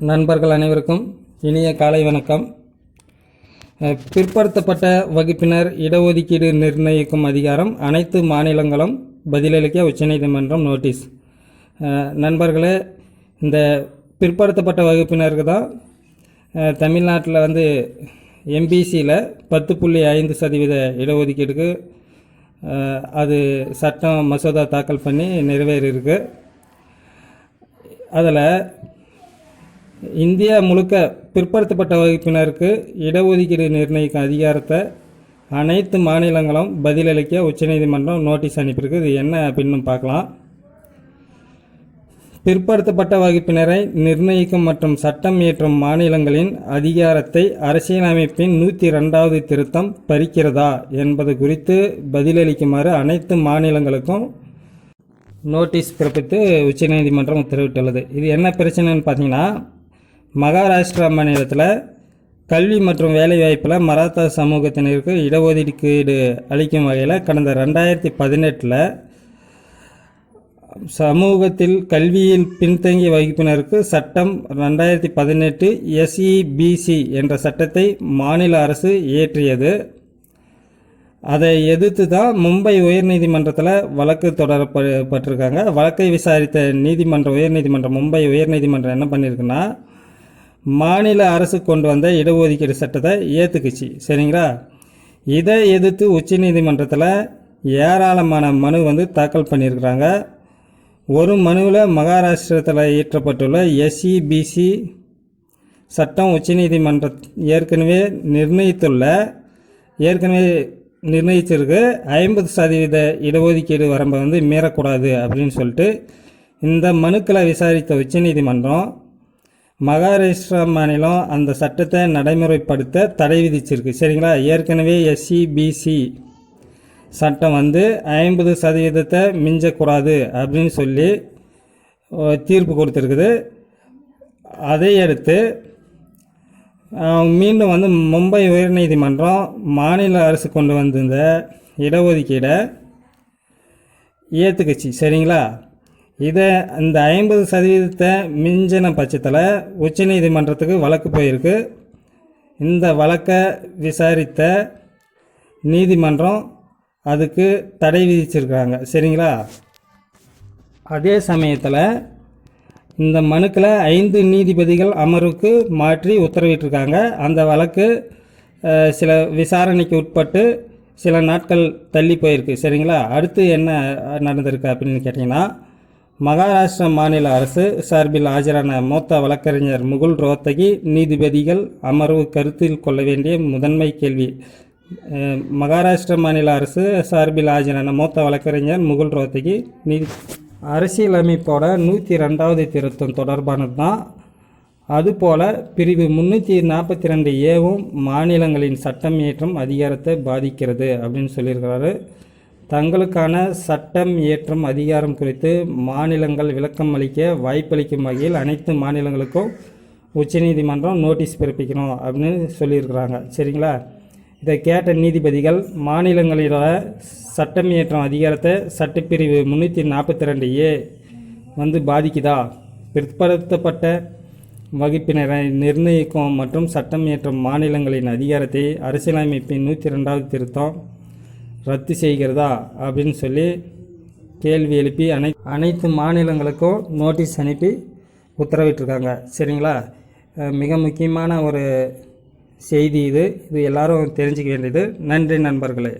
நண்பர்கள் அனைவருக்கும் இனிய காலை வணக்கம். பிற்படுத்தப்பட்ட வகுப்பினர் இடஒதுக்கீடு நிர்ணயிக்கும் அதிகாரம் அனைத்து மாநிலங்களும் பதிலளிக்க உச்சநீதிமன்றம் நோட்டீஸ். நண்பர்களே இந்த பிற்படுத்தப்பட்ட வகுப்பினருக்கு தான் தமிழ்நாட்டில் வந்து எம்பிசியில் பத்து புள்ளி ஐந்து சதவீத இடஒதுக்கீடுக்கு அது சட்டம் மசோதா தாக்கல் பண்ணி நிறைவேறியிருக்கு. அதில் இந்தியா முழுக்க பிற்படுத்தப்பட்ட வகுப்பினருக்கு இடஒதுக்கீடு நிர்ணயிக்கும் அதிகாரத்தை அனைத்து மாநிலங்களும் பதிலளிக்க உச்சநீதிமன்றம் நோட்டீஸ் அனுப்பியிருக்கு. இது என்ன அப்படின்னு பார்க்கலாம். பிற்படுத்தப்பட்ட வகுப்பினரை நிர்ணயிக்கும் மற்றும் சட்டம் இயற்றும் மாநிலங்களின் அதிகாரத்தை அரசியலமைப்பின் நூற்றி ரெண்டாவது திருத்தம் பறிக்கிறதா என்பது குறித்து பதிலளிக்குமாறு அனைத்து மாநிலங்களுக்கும் நோட்டீஸ் பிறப்பித்து உச்சநீதிமன்றம் உத்தரவிட்டுள்ளது. இது என்ன பிரச்சனைன்னு பார்த்தீங்கன்னா மகாராஷ்டிரா மாநிலத்தில் கல்வி மற்றும் வேலைவாய்ப்பில் மராத்தா சமூகத்தினருக்கு இடஒதுக்கீடு அளிக்கும் வகையில் கடந்த ரெண்டாயிரத்தி பதினெட்டில் சமூகத்தில் கல்வியில் பின்தங்கிய வகுப்பினருக்கு சட்டம் ரெண்டாயிரத்தி பதினெட்டு எஸ்இபிசி என்ற சட்டத்தை மாநில அரசு இயற்றியது. அதை எதிர்த்து தான் மும்பை உயர்நீதிமன்றத்தில் வழக்கு தொடரப்பட்டிருக்காங்க வழக்கை விசாரித்த நீதிமன்ற உயர்நீதிமன்றம் மும்பை உயர்நீதிமன்றம் என்ன பண்ணியிருக்குன்னா மாநில அரசு கொண்டு வந்த இடஒதுக்கீடு சட்டத்தை ஏற்றுக்குச்சு சரிங்களா? இதை எதிர்த்து உச்சநீதிமன்றத்தில் ஏராளமான மனு வந்து தாக்கல் பண்ணியிருக்கிறாங்க. ஒரு மனுவில் மகாராஷ்டிரத்தில் இயற்றப்பட்டுள்ள எஸ்இபிசி சட்டம் உச்சநீதிமன்ற ஏற்கனவே நிர்ணயித்துள்ள ஏற்கனவே நிர்ணயிச்சிருக்கு. ஐம்பது சதவீத இடஒதுக்கீடு வரம்பை வந்து மீறக்கூடாது அப்படின்னு சொல்லிட்டு இந்த மனுக்களை விசாரித்த உச்சநீதிமன்றம் மகாராஷ்டிரா மாநிலம் அந்த சட்டத்தை நடைமுறைப்படுத்த தடை விதிச்சிருக்கு. சரிங்களா? ஏற்கனவே எஸ்சிபிசி சட்டம் வந்து ஐம்பது சதவீதத்தை மிஞ்சக்கூடாது அப்படின்னு சொல்லி தீர்ப்பு கொடுத்துருக்குது. அதை அடுத்து மீண்டும் வந்து மும்பை உயர்நீதிமன்றம் மாநில அரசு கொண்டு வந்திருந்த இடஒதுக்கீடை ஏற்றுக்குச்சு சரிங்களா? இதை இந்த ஐம்பது சதவீதத்தை மிஞ்சின பட்சத்தில் உச்சநீதிமன்றத்துக்கு வழக்கு போயிருக்கு. இந்த வழக்கை விசாரித்த நீதிமன்றம் அதுக்கு தடை விதிச்சிருக்கிறாங்க சரிங்களா? அதே சமயத்தில் இந்த மனுக்களை ஐந்து நீதிபதிகள் அமர்வுக்கு மாற்றி உத்தரவிட்டிருக்காங்க. அந்த வழக்கு சில விசாரணைக்கு உட்பட்டு சில நாட்கள் தள்ளி போயிருக்கு. சரிங்களா? அடுத்து என்ன நடந்திருக்கு அப்படின்னு கேட்டிங்கன்னா மகாராஷ்டிரா மாநில அரசு சார்பில் ஆஜரான மூத்த வழக்கறிஞர் முகுல் ரோத்தகி நீதிபதிகள் அமர்வு கருத்தில் கொள்ள வேண்டிய முதன்மை கேள்வி. மகாராஷ்டிர மகாராஷ்டிரா மாநில அரசு சார்பில் ஆஜரான மூத்த வழக்கறிஞர் முகுல் ரோத்தகி நீதி அரசியலமைப்போட நூற்றி ரெண்டாவது திருத்தம் தொடர்பானது தான் அதுபோல பிரிவு முந்நூற்றி நாற்பத்தி ரெண்டு ஏவும் மாநிலங்களின் சட்டம் இயற்றும் அதிகாரத்தை பாதிக்கிறது அப்படின்னு சொல்லியிருக்கிறாரு. தங்களுக்கான சட்டம் இயற்றும் அதிகாரம் குறித்து மாநிலங்கள் விளக்கம் அளிக்க வாய்ப்பளிக்கும் வகையில் அனைத்து மாநிலங்களுக்கும் உச்சநீதிமன்றம் நோட்டீஸ் பிறப்பிக்கணும் அப்படின்னு சொல்லியிருக்கிறாங்க. சரிங்களா? இதை கேட்ட நீதிபதிகள் மாநிலங்களோட சட்டம் இயற்றும் அதிகாரத்தை சட்டப்பிரிவு முந்நூற்றி நாற்பத்தி ரெண்டு ஏ வந்து பாதிக்குதா? பிற்படுத்தப்பட்ட வகுப்பினரை நிர்ணயிக்கும் மற்றும் சட்டம் இயற்றும் மாநிலங்களின் அதிகாரத்தை அரசியலமைப்பின் நூற்றி ரெண்டாவது திருத்தம் ரத்து செய்கிறதா? அப்படின்னு சொல்லி கேள்வி எழுப்பி அனை அனைத்து மாநிலங்களுக்கும் நோட்டீஸ் அனுப்பி உத்தரவிட்டிருக்காங்க. சரிங்களா? மிக முக்கியமான ஒரு செய்தி இது. இது எல்லாரும் தெரிஞ்சுக்க வேண்டியது. நன்றி நண்பர்களே.